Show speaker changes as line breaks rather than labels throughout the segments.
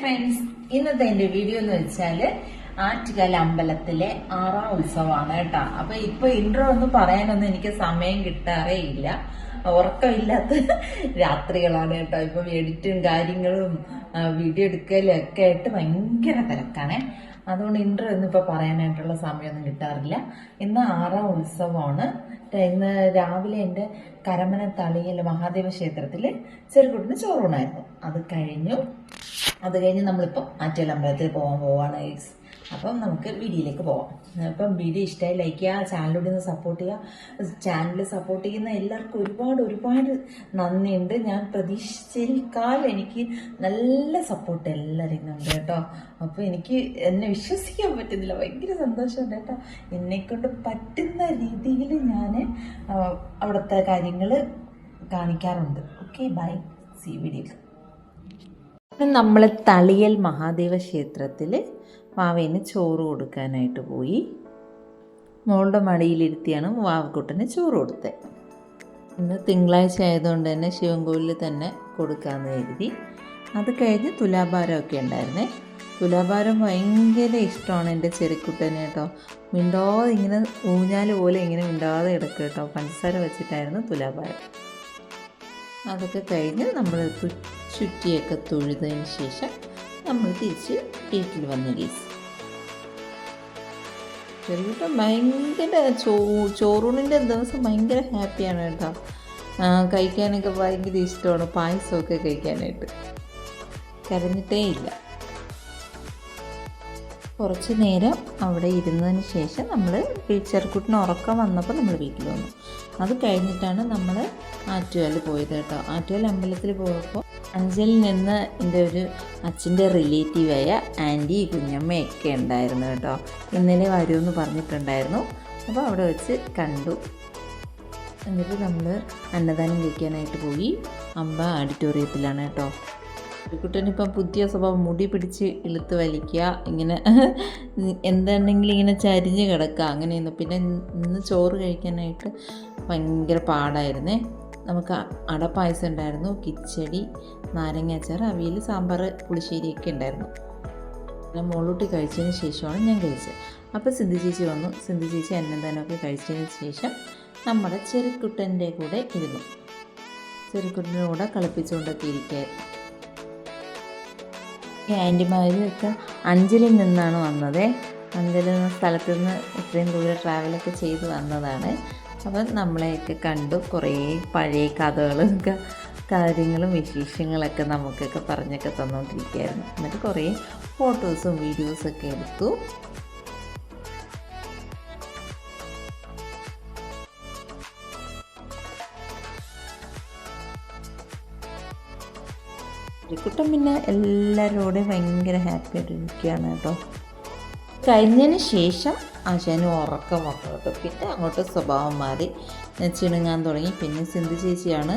Friends ഇന്നത്തെ എന്റെ video എന്ന് വെച്ചാൽ ആറ്റുകാല അമ്പലത്തിലെ ആറാം ഉത്സവമാണ് കേട്ടോ. അപ്പൊ ഇപ്പൊ ഇൻട്രോ ഒന്നും പറയാനൊന്നും എനിക്ക് സമയം കിട്ടാറേ ഇല്ല. ഉറക്കമില്ലാത്ത രാത്രികളാണ് കേട്ടോ. ഇപ്പൊ എഡിറ്റും കാര്യങ്ങളും വീഡിയോ എടുക്കലും ഒക്കെ ആയിട്ട് ഭയങ്കര തിരക്കാണ്. അതുകൊണ്ട് ഇൻട്രോ ഒന്നും ഇപ്പൊ പറയാനായിട്ടുള്ള സമയമൊന്നും കിട്ടാറില്ല. ഇന്ന് ആറാം ഉത്സവമാണ്. ഇന്ന് രാവിലെ എന്റെ കരമന തളിയൽ മഹാദേവ ക്ഷേത്രത്തിൽ ചെറുകുട്ടിന് ചോറൂണായിരുന്നു. അത് കഴിഞ്ഞു. അത് കഴിഞ്ഞ് നമ്മളിപ്പോൾ ആറ്റുകാൽ അമ്പലത്തിൽ പോകാൻ പോവാണ് ഗൈസ് അപ്പം നമുക്ക് വീഡിയോയിലേക്ക് പോവാം. അപ്പം വീഡിയോ ഇഷ്ടമായി ലൈക്ക് ചെയ്യുക ചാനലിലൂടെ ഒന്ന് സപ്പോർട്ട് ചെയ്യുക. ചാനൽ സപ്പോർട്ട് ചെയ്യുന്ന എല്ലാവർക്കും ഒരുപാട് ഒരുപാട് നന്ദിയുണ്ട്. ഞാൻ പ്രതീക്ഷിച്ചതിനേക്കാൾ എനിക്ക് നല്ല സപ്പോർട്ട് എല്ലാവരും ഉണ്ട് കേട്ടോ. അപ്പോൾ എനിക്ക് എന്നെ വിശ്വസിക്കാൻ പറ്റുന്നില്ല. ഭയങ്കര സന്തോഷമുണ്ട് കേട്ടോ. എന്നെക്കൊണ്ട് പറ്റുന്ന രീതിയിൽ ഞാൻ അവിടുത്തെ കാര്യങ്ങൾ കാണിക്കാറുണ്ട്. ഓക്കെ ബൈ സി വീഡിയോ നമ്മൾ തളിയൽ മഹാദേവ ക്ഷേത്രത്തിൽ വാവേന് ചോറ് കൊടുക്കാനായിട്ട് പോയി. മോളുടെ മടിയിലിരുത്തിയാണ് വാവക്കുട്ടന് ചോറ് കൊടുത്തത് ഇന്ന് തിങ്കളാഴ്ച ആയതുകൊണ്ട് തന്നെ ശിവൻകോവിലിൽ തന്നെ കൊടുക്കാമെന്ന് കരുതി. അത് കഴിഞ്ഞ് തുലാഭാരമൊക്കെ ഉണ്ടായിരുന്നേ. തുലാഭാരം ഭയങ്കര ഇഷ്ടമാണ് എന്റെ ചെറിക്കുട്ടനെ കേട്ടോ. മിണ്ടാതെ ഇങ്ങനെ ഊഞ്ഞാൽ പോലെ ഇങ്ങനെ മിണ്ടാതെ കിടക്കും കേട്ടോ. പഞ്ചസാര വെച്ചിട്ടായിരുന്നു തുലാഭാരം. അതൊക്കെ കഴിഞ്ഞ് നമ്മൾ ചുറ്റിയൊക്കെ തൊഴുതതിന് ശേഷം നമ്മൾ തിരിച്ച് വീട്ടിൽ വന്ന് ഗീസ്. ചെറുകിട്ടം ഭയങ്കര ചോ ചോറൂണിന്റെ ദിവസം ഭയങ്കര ഹാപ്പിയാണ് കേട്ടോ. കഴിക്കാനൊക്കെ ഭയങ്കര ഇഷ്ടമാണ്. പായസമൊക്കെ കഴിക്കാനായിട്ട്. കരഞ്ഞിട്ടേ ഇല്ല. കുറച്ച് നേരം അവിടെ ഇരുന്നതിന് ശേഷം നമ്മൾ ചെറുക്കുട്ടിന് ഉറക്കം വന്നപ്പോൾ നമ്മൾ വീട്ടിൽ വന്നു. അത് കഴിഞ്ഞിട്ടാണ് നമ്മൾ ആറ്റുകാൽ പോയത് കേട്ടോ. ആറ്റുകാൽ അമ്പലത്തിൽ പോയപ്പോൾ അഞ്ചലിൽ നിന്ന് എന്റെ ഒരു അച്ഛന്റെ റിലേറ്റീവായ ആന്റി കുഞ്ഞമ്മയൊക്കെ ഉണ്ടായിരുന്നു കേട്ടോ. ഇന്നലെ വരുമെന്ന് പറഞ്ഞിട്ടുണ്ടായിരുന്നു. അപ്പോൾ അവിടെ വെച്ച് കണ്ടു. എന്നിട്ട് നമ്മൾ അന്നദാനം കഴിക്കാനായിട്ട് പോയി അമ്പ ഓഡിറ്റോറിയത്തിലാണ് കേട്ടോ. കുട്ടനിപ്പം പുതിയ സ്വഭാവം മുടി പിടിച്ച് ഇളുത്ത് വലിക്കുക ഇങ്ങനെ എന്താണെങ്കിലും ഇങ്ങനെ ചരിഞ്ഞ് കിടക്കുക അങ്ങനെയൊന്നും. പിന്നെ ഇന്ന് ചോറ് കഴിക്കാനായിട്ട് ഭയങ്കര പാടായിരുന്നേ. നമുക്ക് അടപ്പായസം ഉണ്ടായിരുന്നു കിച്ചടി നാരങ്ങാച്ചാർ അവിയൽ സാമ്പാർ പുളിശ്ശേരിയൊക്കെ ഉണ്ടായിരുന്നു. പിന്നെ മുകളിലോട്ട് കഴിച്ചതിന് ശേഷമാണ് ഞാൻ കഴിച്ചത്. അപ്പോൾ സിന്ധു ചേച്ചി വന്നു. സിന്ധു ചേച്ചി അന്നദാനമൊക്കെ കഴിച്ചതിന് ശേഷം നമ്മുടെ ചെറുക്കുട്ടന്റെ കൂടെ ഇരുന്നു. ചെറുക്കുട്ടന്റെ കൂടെ കളിപ്പിച്ചുകൊണ്ടൊക്കെ ഇരിക്കുകയായിരുന്നു ഈ ആന്റിമാരും ഒക്കെ അഞ്ചലിൽ നിന്നാണ് വന്നത്. അഞ്ചലിൽ എന്ന സ്ഥലത്ത് നിന്ന് ഇത്രയും ദൂരെ ട്രാവലൊക്കെ ചെയ്ത് വന്നതാണ്. അപ്പം നമ്മളെയൊക്കെ കണ്ടു. കുറേ പഴയ കഥകളും കാര്യങ്ങളും വിശേഷങ്ങളൊക്കെ നമുക്കൊക്കെ പറഞ്ഞൊക്കെ തന്നുകൊണ്ടിരിക്കുകയായിരുന്നു എന്നിട്ട് കുറേ ഫോട്ടോസും വീഡിയോസൊക്കെ എടുത്തു. കുട്ടൻ പിന്നെ എല്ലാവരോടും ഭയങ്കര ഹാപ്പി ആയിട്ട് ഇരിക്കുകയാണ് കേട്ടോ. കഴിഞ്ഞതിന് ശേഷം ആശാന് ഉറക്കം വന്നു കേട്ടോ. പിന്നെ അങ്ങോട്ട് സ്വഭാവം മാറി. ചിണുങ്ങാൻ തുടങ്ങി. പിന്നെ സിന്ധു ചേച്ചിയാണ്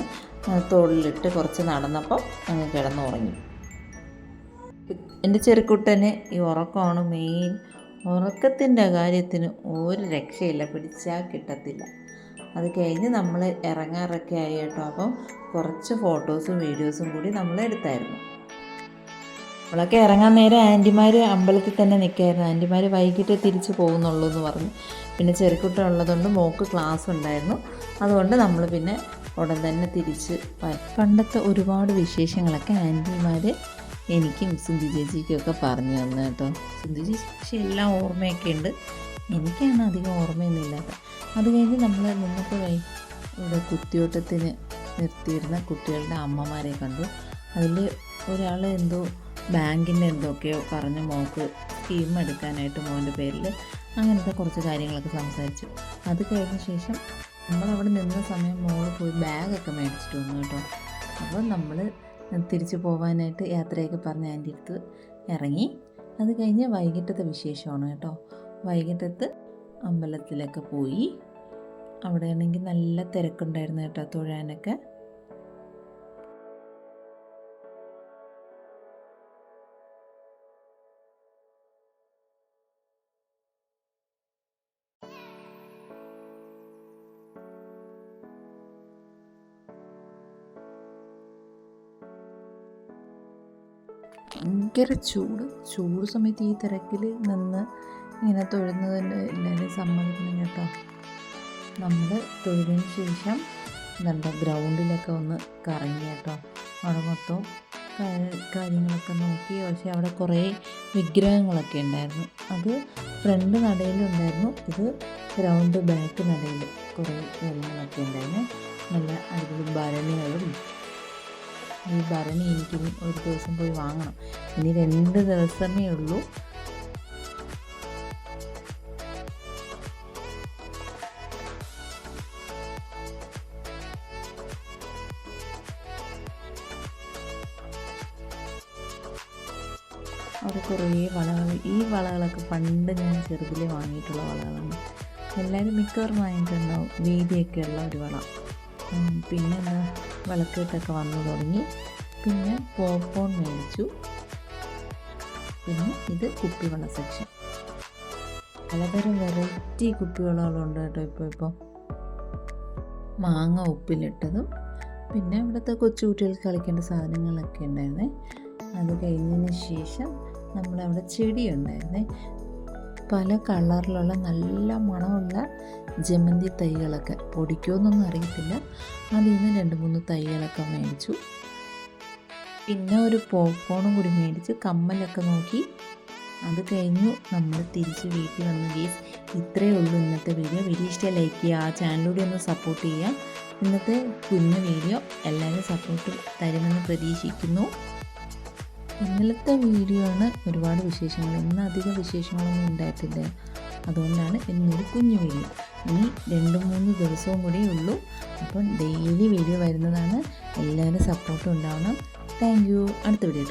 തോളിലിട്ട് കുറച്ച് നടന്നപ്പം അങ്ങ് കിടന്നുറങ്ങി. എന്റെ ചെറുക്കുട്ടന് ഈ ഉറക്കമാണ് മെയിൻ ഉറക്കത്തിന്റെ കാര്യത്തിന് ഒരു രക്ഷയില്ല. പിടിച്ചാൽ കിട്ടത്തില്ല. അത് കഴിഞ്ഞ് നമ്മൾ ഇറങ്ങാറൊക്കെ ആയി കേട്ടോ. അപ്പം കുറച്ച് ഫോട്ടോസും വീഡിയോസും കൂടി നമ്മൾ എടുത്തായിരുന്നു. നമ്മളൊക്കെ ഇറങ്ങാൻ നേരം ആന്റിമാർ അമ്പലത്തിൽ തന്നെ നിൽക്കായിരുന്നു ആന്റിമാർ വൈകിട്ട് തിരിച്ച് പോകുന്നുള്ളൂ എന്ന് പറഞ്ഞു. പിന്നെ ചെറുക്കുട്ട ഉള്ളതുകൊണ്ട് മോക്ക് ക്ലാസ് ഉണ്ടായിരുന്നു. അതുകൊണ്ട് നമ്മൾ പിന്നെ ഉടൻ തന്നെ തിരിച്ച് പണ്ടത്തെ ഒരുപാട് വിശേഷങ്ങളൊക്കെ ആന്റിമാർ എനിക്കും സുന്ദി ചേച്ചിക്കും ഒക്കെ പറഞ്ഞു തന്നു കേട്ടോ. സുന്ദി ചേച്ചി പക്ഷേ എല്ലാം ഓർമ്മയൊക്കെ ഉണ്ട്. എനിക്കാണ് അധികം ഓർമ്മയൊന്നുമില്ലാത്ത അത് കഴിഞ്ഞ് നമ്മൾ നിന്നപ്പോഴേ ഇവിടെ കുത്തിയോട്ടത്തിന് നിർത്തിയിരുന്ന കുട്ടികളുടെ അമ്മമാരെ കണ്ടു. അതിൽ ഒരാൾ എന്തോ ബാങ്കിന്റെ എന്തൊക്കെയോ പറഞ്ഞ് മോക്ക് സ്കീം എടുക്കാനായിട്ട് മോന്റെ പേരിൽ അങ്ങനത്തെ കുറച്ച് കാര്യങ്ങളൊക്കെ സംസാരിച്ചു. അത് കഴിഞ്ഞ ശേഷം നമ്മളവിടെ നിന്ന സമയം മോൾ പോയി ബാഗൊക്കെ മേടിച്ചിട്ട് വന്നു കേട്ടോ. അപ്പോൾ നമ്മൾ തിരിച്ചു പോകാനായിട്ട് യാത്രയൊക്കെ പറഞ്ഞ് ആന്റെ അടുത്ത് ഇറങ്ങി. അത് കഴിഞ്ഞ് വൈകിട്ടത്തെ വിശേഷമാണ് കേട്ടോ. വൈകിട്ടത്ത് അമ്പലത്തിലൊക്കെ പോയി. അവിടെ ആണെങ്കിൽ നല്ല തിരക്കുണ്ടായിരുന്നു കേട്ടോ തൊഴാനൊക്കെ. ഭയങ്കര ചൂട്. ചൂട് സമയത്ത് ഈ തിരക്കിൽ നിന്ന് ഇങ്ങനെ തൊഴുന്നതിന്റെ എല്ലാവരും സമ്മതിക്കണം കേട്ടോ. നമ്മൾ തൊഴുതിന് ശേഷം നല്ല ഗ്രൗണ്ടിലൊക്കെ ഒന്ന് കറങ്ങി കേട്ടോ. അവിടെ മൊത്തം കാര്യങ്ങളൊക്കെ നോക്കി. പക്ഷേ അവിടെ കുറേ വിഗ്രഹങ്ങളൊക്കെ ഉണ്ടായിരുന്നു. അത് ഫ്രണ്ട് നടയിലുണ്ടായിരുന്നു. ഇത് ഗ്രൗണ്ട് ബാക്ക് നടയിൽ കുറേ കാര്യങ്ങളൊക്കെ ഉണ്ടായിരുന്നു. നല്ല അടിപൊളി ഭരണികളും. ഈ ഭരണി എനിക്കിനി ഒരു ദിവസം പോയി വാങ്ങണം. ഇനി രണ്ട് ദിവസമേ ഉള്ളൂ അവിടെ കുറേ വളകൾ. ഈ വളകളൊക്കെ പണ്ട് ഞാൻ ചെറുതിൽ വാങ്ങിയിട്ടുള്ള വളകളാണ്. എല്ലാവരും മിക്കവാറും വാങ്ങിയിട്ടുണ്ടാവും. വീതിയൊക്കെ ഉള്ള ഒരു വള. പിന്നെ എന്താ വിളക്കിട്ടൊക്കെ വന്നു തുടങ്ങി. പിന്നെ പോപ്പോൺ മേടിച്ചു. പിന്നെ ഇത് കുപ്പിവെള്ള സെക്ഷൻ പലതരം വെറൈറ്റി കുപ്പിവെള്ളങ്ങളുണ്ട് കേട്ടോ ഇപ്പോൾ ഇപ്പോൾ മാങ്ങ ഉപ്പിലിട്ടതും. പിന്നെ ഇവിടുത്തെ കൊച്ചുകുട്ടികൾക്ക് കളിക്കേണ്ട സാധനങ്ങളൊക്കെ ഉണ്ടായിരുന്നേ. അത് കഴിഞ്ഞതിന് ശേഷം നമ്മളവിടെ ചെടി ഉണ്ടായിരുന്നേ പല കളറിലുള്ള നല്ല മണമുള്ള ജമന്തി തൈകളൊക്കെ പൊടിക്കുമെന്നൊന്നും അറിയത്തില്ല. അതിൽ നിന്ന് രണ്ട് മൂന്ന് തൈകളൊക്കെ മേടിച്ചു. പിന്നെ ഒരു പോപ്കോണും കൂടി മേടിച്ച് കമ്മലൊക്കെ നോക്കി. അത് കഴിഞ്ഞു നമ്മൾ തിരിച്ച് വീട്ടിൽ വന്നു. ഗീസ് ഇത്രയേ ഉള്ളൂ ഇന്നത്തെ വീഡിയോ. വീഡിയോ ഇഷ്ടം ലൈക്ക് ചെയ്യുക ആ ചാനലിലൂടെ ഒന്ന് സപ്പോർട്ട് ചെയ്യുക. ഇന്നത്തെ കുഞ്ഞു വീഡിയോ എല്ലാവരും സപ്പോർട്ട് തരുമെന്ന് പ്രതീക്ഷിക്കുന്നു. ഇന്നലത്തെ വീഡിയോ ആണ് ഒരുപാട് വിശേഷങ്ങൾ. ഇന്ന് അധികം വിശേഷങ്ങളൊന്നും ഉണ്ടായിട്ടില്ല. അതുകൊണ്ടാണ് ഇന്നൊരു കുഞ്ഞു വീഡിയോ. ഇനി രണ്ട് മൂന്ന് ദിവസവും കൂടി ഉള്ളൂ. അപ്പം ഡെയിലി വീഡിയോ വരുന്നതാണ്. എല്ലാവരും സപ്പോർട്ടും ഉണ്ടാവണം. താങ്ക് യു അടുത്ത വീഡിയോ